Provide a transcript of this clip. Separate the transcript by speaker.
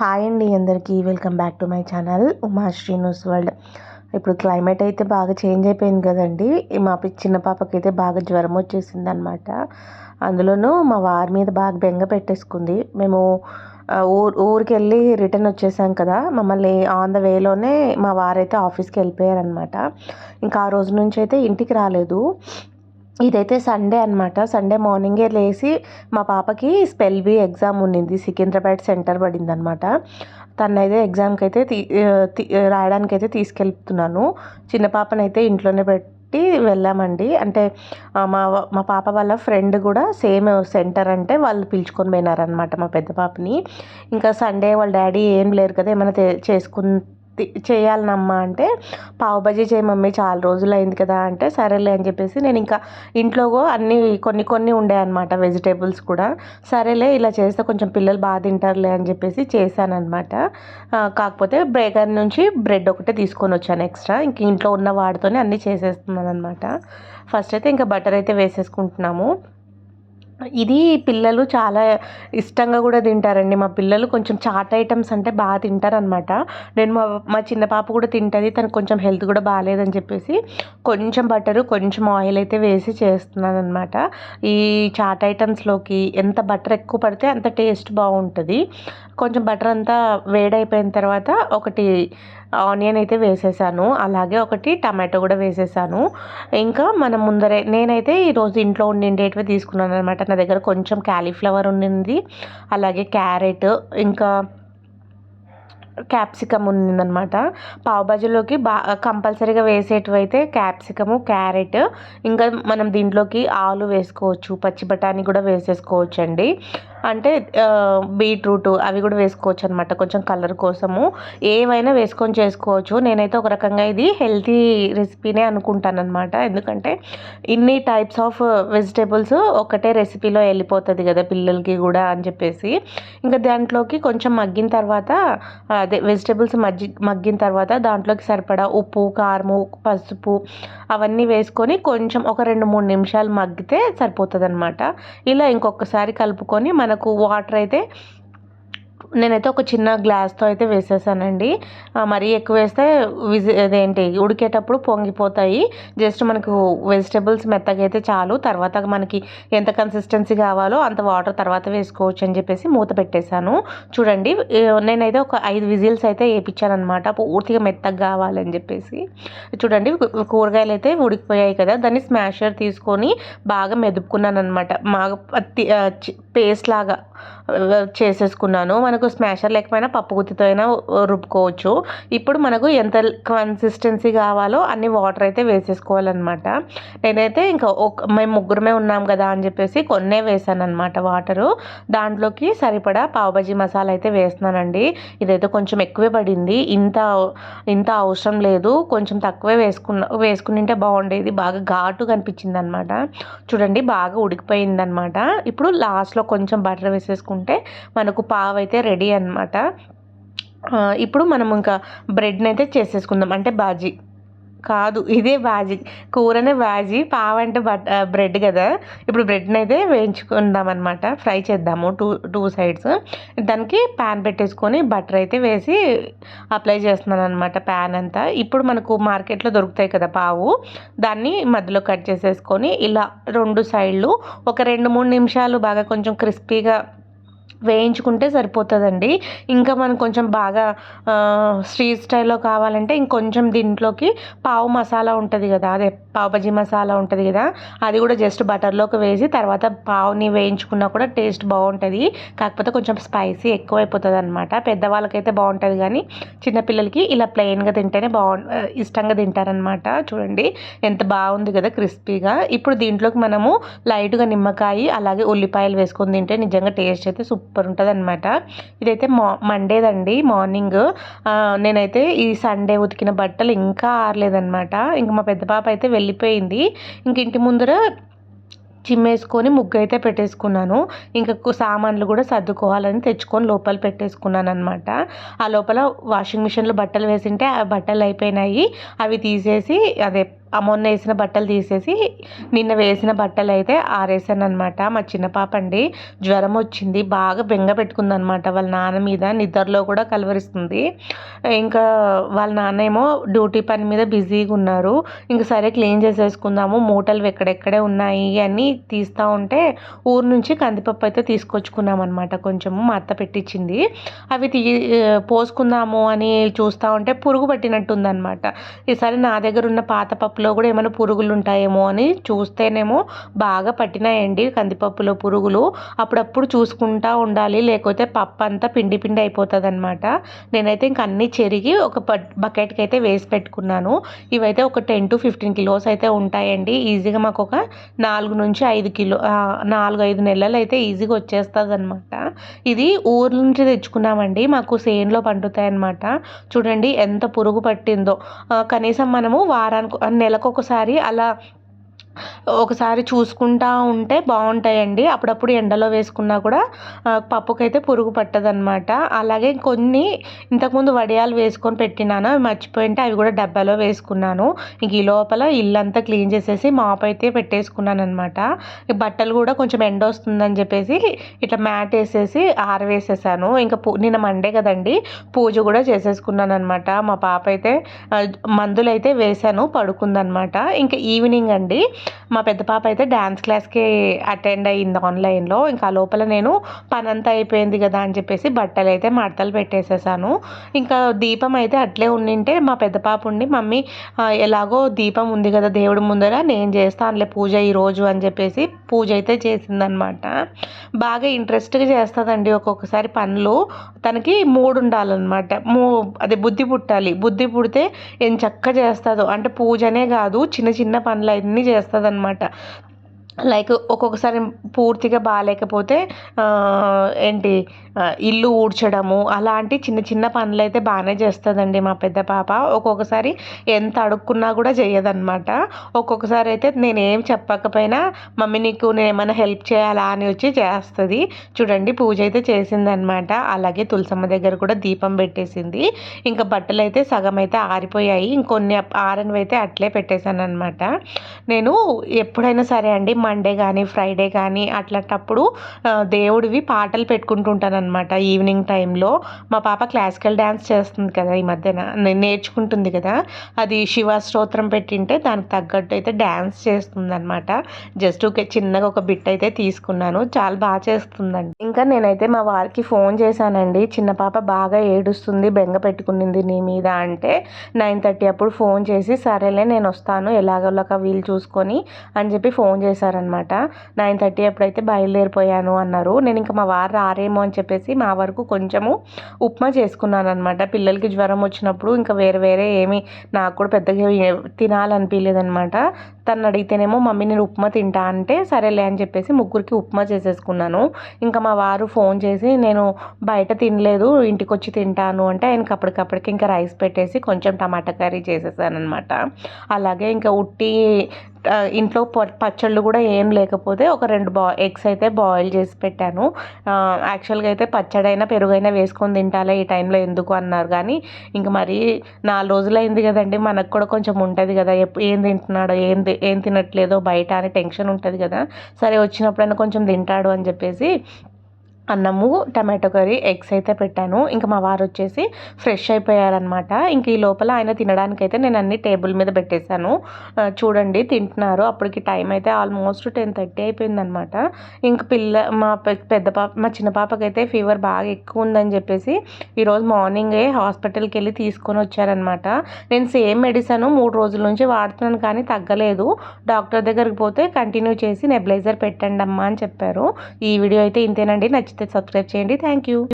Speaker 1: Hi అండి అందరికీ. Welcome back to my channel Uma news world. ఇప్పుడు క్లైమేట్ అయితే బాగా చేంజ్ అయిపోయింది కదండి. మా చిన్న పాపకి అయితే బాగా జ్వరం వచ్చేసింది అనమాట అందులోనూ మా వారి మీద బాగా బెంగ పెట్టేసుకుంది. మేము ఊరు ఊరికి వెళ్ళి రిటర్న్ వచ్చేసాం కదా. మమ్మల్ని ఆన్ ద వేలోనే మా వారైతే ఆఫీస్కి వెళ్ళిపోయారనమాట ఇంకా ఆ రోజు నుంచి అయితే ఇంటికి రాలేదు. ఇదైతే సండే అనమాట సండే మార్నింగే లేచి మా పాపకి స్పెల్ బి ఎగ్జామ్ ఉండింది సికింద్రాబాద్ సెంటర్ పడింది అనమాట తనైతే ఎగ్జామ్కి అయితే తీ రాయడానికి అయితే తీసుకెళ్తున్నాను. చిన్న పాపనైతే ఇంట్లోనే పెట్టి వెళ్ళామండి. అంటే మా మా పాప వాళ్ళ ఫ్రెండ్ కూడా సేమ్ సెంటర్ అంటే వాళ్ళు పిలుచుకొని పోయినారనమాట మా పెద్ద పాపని. ఇంకా సండే వాళ్ళ డాడీ ఏం లేరు కదా ఏమైనా చేసుకుని చేయాలనమ్మా అంటే పావు బజీ చేయి మమ్మీ చాలా రోజులు అయింది కదా అంటే సరేలే అని చెప్పేసి నేను ఇంకా ఇంట్లో అన్ని కొన్ని కొన్ని ఉండే అనమాట వెజిటేబుల్స్ కూడా. సరేలే ఇలా చేస్తే కొంచెం పిల్లలు బాగా తింటారులే అని చెప్పేసి చేశాను అనమాట కాకపోతే బ్రేకర్ నుంచి బ్రెడ్ ఒకటే తీసుకొని వచ్చాను ఎక్స్ట్రా. ఇంక ఇంట్లో ఉన్న వాడితోనే అన్నీ చేసేస్తున్నాను అనమాట ఫస్ట్ అయితే ఇంకా బటర్ అయితే వేసేసుకుంటున్నాము. ఇది పిల్లలు చాలా ఇష్టంగా కూడా తింటారండి. మా పిల్లలు కొంచెం చాట్ ఐటమ్స్ అంటే బాగా తింటారనమాట నేను మా మా చిన్న పాప కూడా తింటుంది. తనకు కొంచెం హెల్త్ కూడా బాగాలేదని చెప్పేసి కొంచెం బటరు కొంచెం ఆయిల్ అయితే వేసి చేస్తున్నాను అనమాట ఈ చాట్ ఐటమ్స్లోకి ఎంత బటర్ ఎక్కువ పడితే అంత టేస్ట్ బాగుంటుంది. కొంచెం బటర్ అంతా వేడైపోయిన తర్వాత ఒకటి ఆనియన్ అయితే వేసేసాను. అలాగే ఒకటి టమాటో కూడా వేసేసాను. ఇంకా మనం ముందరే నేనైతే ఈరోజు ఇంట్లో ఉండిండేటివి తీసుకున్నాను అనమాట నా దగ్గర కొంచెం క్యాలీఫ్లవర్ ఉండింది అలాగే క్యారెట్ ఇంకా క్యాప్సికమ్ ఉందన్నమాట పావుబాజీలోకి బా కంపల్సరీగా వేసేటివైతే క్యాప్సికము క్యారెట్ ఇంకా మనం దీంట్లోకి ఆలు వేసుకోవచ్చు పచ్చి బఠానీ కూడా వేసేసుకోవచ్చు అండి అంటే బీట్రూట్ అవి కూడా వేసుకోవచ్చు అనమాట కొంచెం కలర్ కోసము. ఏవైనా వేసుకొని చేసుకోవచ్చు. నేనైతే ఒక రకంగా ఇది హెల్తీ రెసిపీనే అనుకుంటాను అనమాట ఎందుకంటే ఇన్ని టైప్స్ ఆఫ్ వెజిటేబుల్స్ ఒకటే రెసిపీలో వెళ్ళిపోతుంది కదా పిల్లలకి కూడా అని చెప్పేసి. ఇంకా దాంట్లోకి కొంచెం మగ్గిన తర్వాత అదే వెజిటేబుల్స్ మజ్జి మగ్గిన తర్వాత దాంట్లోకి సరిపడా ఉప్పు కారము పసుపు అవన్నీ వేసుకొని కొంచెం ఒక రెండు మూడు నిమిషాలు మగ్గితే సరిపోతుంది అనమాట ఇలా ఇంకొకసారి కలుపుకొని మనకు వాటర్ అయితే నేనైతే ఒక చిన్న గ్లాస్తో అయితే వేసేసానండి. మరీ ఎక్కువ వేస్తే విజి అదేంటి ఉడికేటప్పుడు పొంగిపోతాయి. జస్ట్ మనకు వెజిటేబుల్స్ మెత్తగా అయితే చాలు. తర్వాత మనకి ఎంత కన్సిస్టెన్సీ కావాలో అంత వాటర్ తర్వాత వేసుకోవచ్చు అని చెప్పేసి మూత పెట్టేశాను. చూడండి నేనైతే ఒక ఐదు విజిల్స్ అయితే వేయించాను పూర్తిగా మెత్తగా కావాలని చెప్పేసి. చూడండి కూరగాయలు అయితే ఉడికిపోయాయి కదా. దాన్ని స్మాషర్ తీసుకొని బాగా మెదుపుకున్నాను అనమాట బాగా పేస్ట్ లాగా చేసేసుకున్నాను. మనకు స్మాషర్ లేకపోయినా పప్పు గుత్తితో అయినా రుబ్బుకోవచ్చు. ఇప్పుడు మనకు ఎంత కన్సిస్టెన్సీ కావాలో అన్ని వాటర్ అయితే వేసేసుకోవాలన్నమాట. నేనైతే ఇంకా ఒక మేము ముగ్గురమే ఉన్నాం కదా అని చెప్పేసి కొన్నే వేసాను అనమాట వాటరు. దాంట్లోకి సరిపడా పావుబజీ మసాలా అయితే వేస్తున్నానండి. ఇదైతే కొంచెం ఎక్కువే పడింది. ఇంత ఇంత అవసరం లేదు. కొంచెం తక్కువే వేసుకున్న వేసుకునింటే బాగుండేది. బాగా ఘాటు కనిపించింది అనమాట చూడండి బాగా ఉడికిపోయింది అనమాట ఇప్పుడు లాస్ట్లో కొంచెం బటర్ వేసేసుకుంటే మనకు పావు అయితే రెడీ అనమాట ఇప్పుడు మనం ఇంకా బ్రెడ్ని అయితే చేసేసుకుందాం. అంటే బాజీ. కాదు ఇదే బాజీ. కూరనే బాజీ. పావంటే బట్ బ్రెడ్ కదా. ఇప్పుడు బ్రెడ్ని అయితే వేయించుకుందాం అనమాట ఫ్రై చేద్దాము టూ టూ సైడ్స్. దానికి ప్యాన్ పెట్టేసుకొని బటర్ అయితే వేసి అప్లై చేస్తున్నాను అనమాట ప్యాన్ అంతా. ఇప్పుడు మనకు మార్కెట్లో దొరుకుతాయి కదా పావు. దాన్ని మధ్యలో కట్ చేసేసుకొని ఇలా రెండు సైడ్లు ఒక రెండు మూడు నిమిషాలు బాగా కొంచెం క్రిస్పీగా వేయించుకుంటే సరిపోతుందండి. ఇంకా మనం కొంచెం బాగా స్ట్రీట్ స్టైల్లో కావాలంటే ఇంకొంచెం దీంట్లోకి పావు మసాలా ఉంటుంది కదా అదే పావు బజీ మసాలా ఉంటుంది కదా అది కూడా జస్ట్ బటర్లోకి వేసి తర్వాత పావుని వేయించుకున్నా కూడా టేస్ట్ బాగుంటుంది. కాకపోతే కొంచెం స్పైసీ ఎక్కువైపోతుంది అనమాట పెద్దవాళ్ళకైతే బాగుంటుంది కానీ చిన్నపిల్లలకి ఇలా ప్లెయిన్గా తింటేనే బాగు ఇష్టంగా తింటారనమాట చూడండి ఎంత బాగుంది కదా క్రిస్పీగా. ఇప్పుడు దీంట్లోకి మనము లైట్గా నిమ్మకాయ అలాగే ఉల్లిపాయలు వేసుకొని తింటే నిజంగా టేస్ట్ అయితే సూపర్ సూపర్ ఉంటుంది అనమాట ఇదైతే మా మండేదండి మార్నింగ్. నేనైతే ఈ సండే ఉతికిన బట్టలు ఇంకా ఆరలేదనమాట ఇంక మా పెద్ద పాప అయితే వెళ్ళిపోయింది. ఇంక ఇంటి ముందర చిమ్మేసుకొని ముగ్గు అయితే పెట్టేసుకున్నాను. ఇంకా సామాన్లు కూడా సర్దుకోవాలని తెచ్చుకొని లోపల పెట్టేసుకున్నాను అనమాట ఆ లోపల వాషింగ్ మిషన్లో బట్టలు వేసింటే ఆ బట్టలు అయిపోయినాయి. అవి తీసేసి అదే మొన్న వేసిన బట్టలు తీసేసి నిన్న వేసిన బట్టలు అయితే ఆరేసాను అనమాట మా చిన్న పాప అండి జ్వరం వచ్చింది బాగా బెంగ పెట్టుకుంది అనమాట వాళ్ళ నాన్న మీద నిద్రలో కూడా కలవరిస్తుంది. ఇంకా వాళ్ళ నాన్న ఏమో డ్యూటీ పని మీద బిజీగా ఉన్నారు. ఇంక సరే క్లీన్ చేసేసుకుందాము మూటలు ఎక్కడెక్కడే ఉన్నాయి అని తీస్తూ ఉంటే ఊరు నుంచి కందిపప్పు అయితే తీసుకొచ్చుకున్నాం అనమాట కొంచెము మా అత్త పెట్టించింది అవి తీ పోసుకుందాము అని చూస్తూ ఉంటే పురుగు పట్టినట్టుందనమాట ఈసారి నా దగ్గర ఉన్న పాత కందిపప్పులో కూడా ఏమైనా పురుగులు ఉంటాయేమో అని చూస్తేనేమో బాగా పట్టినాయండి కందిపప్పులో పురుగులు. అప్పుడప్పుడు చూసుకుంటా ఉండాలి లేకపోతే పప్పు అంతా పిండి పిండి అయిపోతుంది అనమాట నేనైతే ఇంక అన్నీ చెరిగి ఒక బకెట్కి అయితే వేసి పెట్టుకున్నాను. ఇవైతే ఒక టెన్ టు ఫిఫ్టీన్ కిలోస్ అయితే ఉంటాయండి. ఈజీగా మాకు ఒక నాలుగు నుంచి ఐదు కిలో నాలుగు ఐదు నెలలు అయితే ఈజీగా వచ్చేస్తుంది అనమాట ఇది ఊరు నుంచి తెచ్చుకున్నామండి. మాకు సేన్లో పండుతాయి అనమాట చూడండి ఎంత పురుగు పట్టిందో. కనీసం మనము వారానికి నెలకొకసారి అలా ఒకసారి చూసుకుంటా ఉంటే బాగుంటాయండి. అప్పుడప్పుడు ఎండలో వేసుకున్నా కూడా పప్పుకైతే పురుగు పట్టదనమాట అలాగే కొన్ని ఇంతకుముందు వడియాలు వేసుకొని పెట్టినాను. అవి మర్చిపోయింటే అవి కూడా డబ్బాలో వేసుకున్నాను. ఇంక ఈ లోపల ఇల్లంతా క్లీన్ చేసేసి మాప్ అయితే పెట్టేసుకున్నాను అనమాట బట్టలు కూడా కొంచెం ఎండ వస్తుందని చెప్పేసి ఇట్లా మ్యాట్ వేసేసి ఆరవేసేసాను. ఇంకా పూ నిన్న మండే కదండి పూజ కూడా చేసేసుకున్నాను అనమాట మా పాప అయితే మందులు అయితే వేశాను పడుకుందనమాట ఇంకా ఈవినింగ్ అండి మా పెద్ద పాప అయితే డ్యాన్స్ క్లాస్కి అటెండ్ అయ్యింది ఆన్లైన్లో. ఇంకా లోపల నేను పనంతా అయిపోయింది కదా అని చెప్పేసి బట్టలు అయితే మడతలు పెట్టేసేసాను. ఇంకా దీపం అయితే అట్లే ఉండింటే మా పెద్ద పాప ఉండి మమ్మీ ఎలాగో దీపం ఉంది కదా దేవుడి ముందర నేను చేస్తానులే పూజ ఈరోజు అని చెప్పేసి పూజ అయితే చేసిందనమాట. బాగా ఇంట్రెస్ట్గా చేస్తుందండి ఒక్కొక్కసారి పనులు. తనకి మూడు ఉండాలన్నమాట మూ అదే బుద్ధి పుట్టాలి. బుద్ధి పుడితే ఏం చక్క చేస్తుందో. అంటే పూజనే కాదు చిన్న చిన్న పనులు అన్నీ చేస్తుంది అనమాట లైక్ ఒక్కొక్కసారి పూర్తిగా బాగాలేకపోతే ఏంటి ఇల్లు ఊడ్చడము అలాంటి చిన్న చిన్న పనులు అయితే బాగానే చేస్తుందండి మా పెద్ద పాప. ఒక్కొక్కసారి ఎంత అడుక్కున్నా కూడా చేయదన్నమాట. ఒక్కొక్కసారి అయితే నేనేం చెప్పకపోయినా మమ్మీ నీకు నేను ఏమైనా హెల్ప్ చేయాలా? అని వచ్చి చేస్తుంది. చూడండి పూజ అయితే చేసిందనమాట అలాగే తులసమ్మ దగ్గర కూడా దీపం పెట్టేసింది. ఇంకా బట్టలు అయితే సగం అయితే ఆరిపోయాయి. ఇంకొన్ని ఆరనివి అయితే అట్లే పెట్టేశాను అనమాట నేను ఎప్పుడైనా సరే అండి మా మండే కానీ ఫ్రైడే కానీ అట్లాంటప్పుడు దేవుడివి పాటలు పెట్టుకుంటుంటాను అనమాట ఈవినింగ్ టైంలో. మా పాప క్లాసికల్ డ్యాన్స్ చేస్తుంది కదా ఈ మధ్యన నేర్చుకుంటుంది కదా. అది శివ స్తోత్రం పెట్టింటే దానికి తగ్గట్టు అయితే డ్యాన్స్ చేస్తుంది అనమాట జస్ట్ ఒక చిన్నగా ఒక బిట్ అయితే తీసుకున్నాను. చాలా బాగా చేస్తుందండి. ఇంకా నేనైతే మా వారికి ఫోన్ చేశానండి. చిన్న పాప బాగా ఏడుస్తుంది బెంగ పెట్టుకునింది నీ మీద అంటే నైన్ థర్టీ అప్పుడు ఫోన్ చేసి సరేలే నేను వస్తాను ఎలాగోలాగా వీలు చూసుకొని అని చెప్పి ఫోన్ అనమాట నైన్ థర్టీ అప్పుడైతే బయలుదేరిపోయాను అన్నారు. నేను ఇంకా మా వారు రారేమో అని చెప్పేసి మా వరకు కొంచెము ఉప్మా చేసుకున్నాను అనమాట పిల్లలకి జ్వరం వచ్చినప్పుడు ఇంకా వేరే వేరే ఏమి నాకు కూడా పెద్దగా తినాలనిపించలేదనమాట తను అడిగితేనేమో మమ్మీ నేను ఉప్మా తింటా అంటే సరేలే అని చెప్పేసి ముగ్గురికి ఉప్మా చేసేసుకున్నాను. ఇంకా మా వారు ఫోన్ చేసి నేను బయట తినలేదు ఇంటికి వచ్చి తింటాను అంటే ఆయనకి అప్పటికప్పటికి ఇంకా రైస్ పెట్టేసి కొంచెం టమాటా కర్రీ చేసేసాను అనమాట అలాగే ఇంకా ఉట్టి ఇంట్లో పచ్చళ్ళు కూడా ఏం లేకపోతే ఒక రెండు బా ఎగ్స్ అయితే బాయిల్ చేసి పెట్టాను. యాక్చువల్గా అయితే పచ్చడైనా పెరుగైనా వేసుకొని తింటాలే ఈ టైంలో ఎందుకు అన్నారు. కానీ ఇంకా మరి నాలుగు రోజులు అయింది కదండి మనకు కూడా కొంచెం ఉంటుంది కదా ఏం తింటున్నాడో ఏంది ఏం తినట్లేదో బయట అని టెన్షన్ ఉంటుంది కదా. సరే వచ్చినప్పుడైనా కొంచెం తింటాడు అని చెప్పేసి అన్నము టమాటో కర్రీ ఎగ్స్ అయితే పెట్టాను. ఇంకా మా వారు వచ్చేసి ఫ్రెష్ అయిపోయారనమాట ఇంక ఈ లోపల ఆయన తినడానికి అయితే నేను అన్ని టేబుల్ మీద పెట్టేశాను. చూడండి తింటున్నారు. అప్పటికి టైం అయితే ఆల్మోస్ట్ టెన్ థర్టీ అయిపోయిందనమాట ఇంక పిల్ల మా పెద్ద పాప మా చిన్న పాపకైతే ఫీవర్ బాగా ఎక్కువ ఉందని చెప్పేసి ఈరోజు మార్నింగే హాస్పిటల్కి వెళ్ళి తీసుకొని వచ్చారనమాట నేను సేమ్ మెడిసిన్ మూడు రోజుల నుంచి వాడుతున్నాను కానీ తగ్గలేదు. డాక్టర్ దగ్గరికి పోతే కంటిన్యూ చేసి నెబ్లైజర్ పెట్టండి అమ్మా అని చెప్పారు. ఈ వీడియో అయితే ఇంతేనండి. నచ్చితే సబ్స్క్రైబ్ చేయండి. Thank you